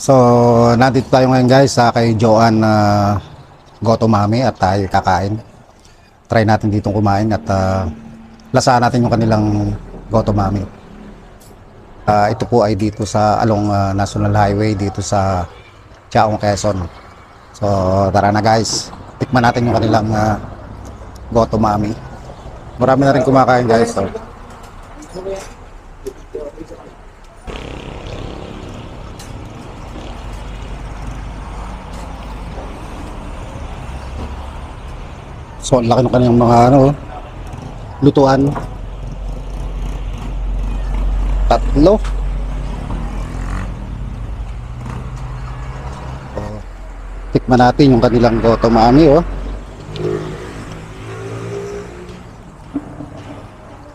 So, nandito tayo ngayon guys sa kay Joanne uh, Gotomami at tayo kakain. Try natin dito kumain at uh, lasahan natin yung kanilang Gotomami. Uh, ito po ay dito sa along uh, National Highway dito sa Chaong Quezon. So, tara na guys. Tikman natin yung kanilang uh, Gotomami. Marami na rin kumakain guys. So. So, ang laki ng kanyang mga ano, lutuan. Tatlo. So, tikman natin yung kanilang gotomami, oh.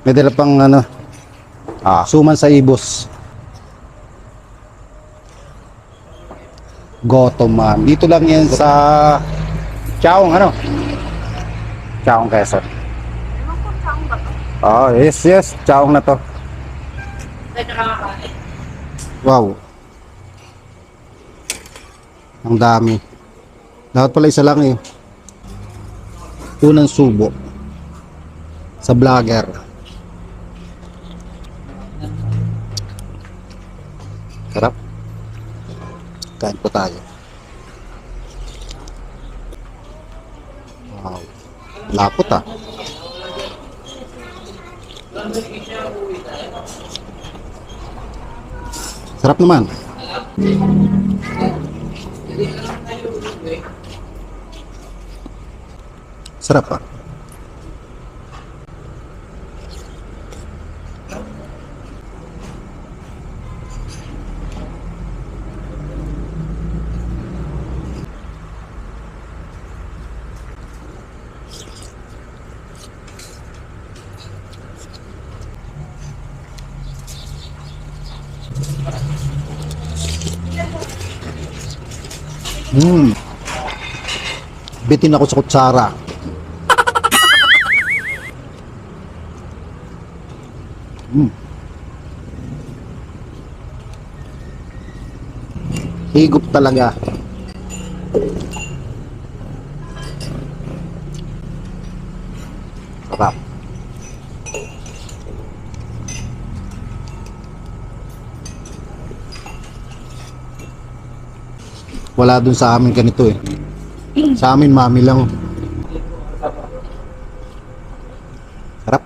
May dala pang ano, ah, suman sa ibos. Gotomami. Dito lang yan sa Chaong, ano? Chaong Quezon. Oh, yes, yes. Chaong na to. Wow. Ang dami. Dapat pala isa lang eh. Unang subo. Sa vlogger. Sarap. Kain po tayo. Wow. Lapot ah. Sarap naman. Sarap ah. Hmm. Bitin ako sa kutsara. Hmm. Higop talaga. Wala dun sa amin ganito eh. Sa amin mami lang. Sarap.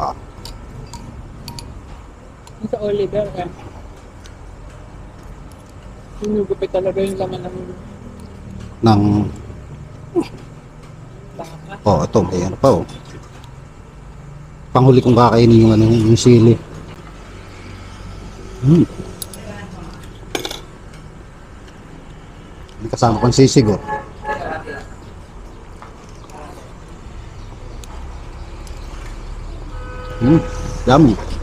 Ah, sa Oliver, eh. Sinugupit talaga yung laman ng ng oh, ito, may ano pa oh. Panghuli kong kakainin yung ano, yung sili. Hmm. May kasama kong sisig oh. Hmm, yummy.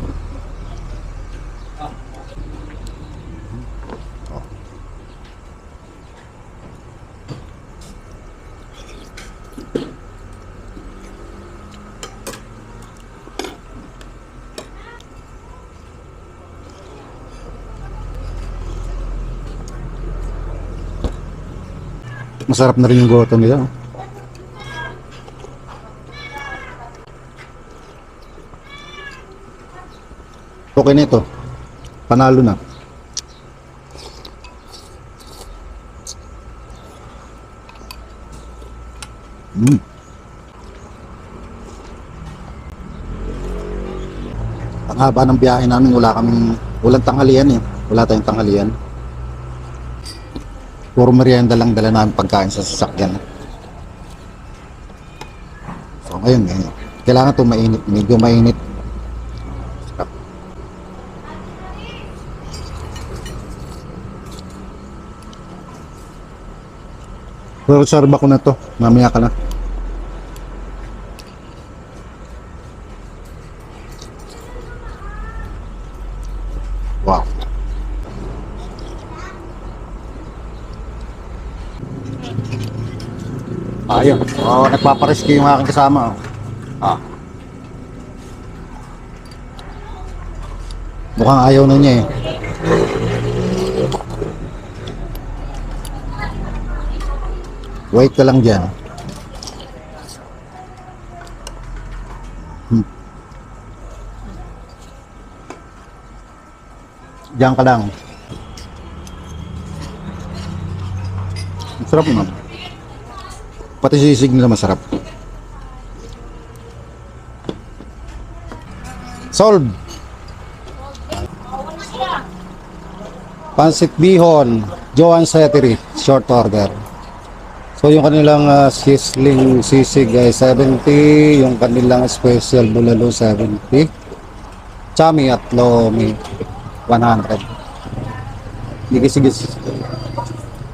Masarap na rin yung goto nila. Okay na ito. Panalo na. Mm. Ang haba ng biyahe namin, wala kaming, walang tanghalian eh. Wala tayong tanghalian. Puro merienda lang dala namin pagkain sa sasakyan. So ngayon, eh, kailangan ito mainit, medyo mainit. Sarba ko na to, mamaya ka na. Wow. Ayun. Oh, nagpaparescue yung aking kasama. oh. Ah. Mukhang ayaw na niya eh. Wait ka lang dyan. Hmm. Diyan ka lang. Masarap naman. Pati sisig nila masarap. Solve. Pansit Bihon, Joan Settery, short order. So yung kanilang ah, sizzling sisig ay 70, yung kanilang special bulalo 70, chami at lomi 100. Miki-sigis.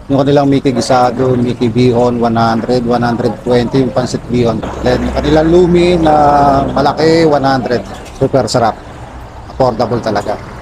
Yung kanilang Mickey Gisado, Mickey Bihon 100, 120 yung pansit Bihon. Then yung kanilang lumi na malaki 100. Super sarap. Affordable talaga.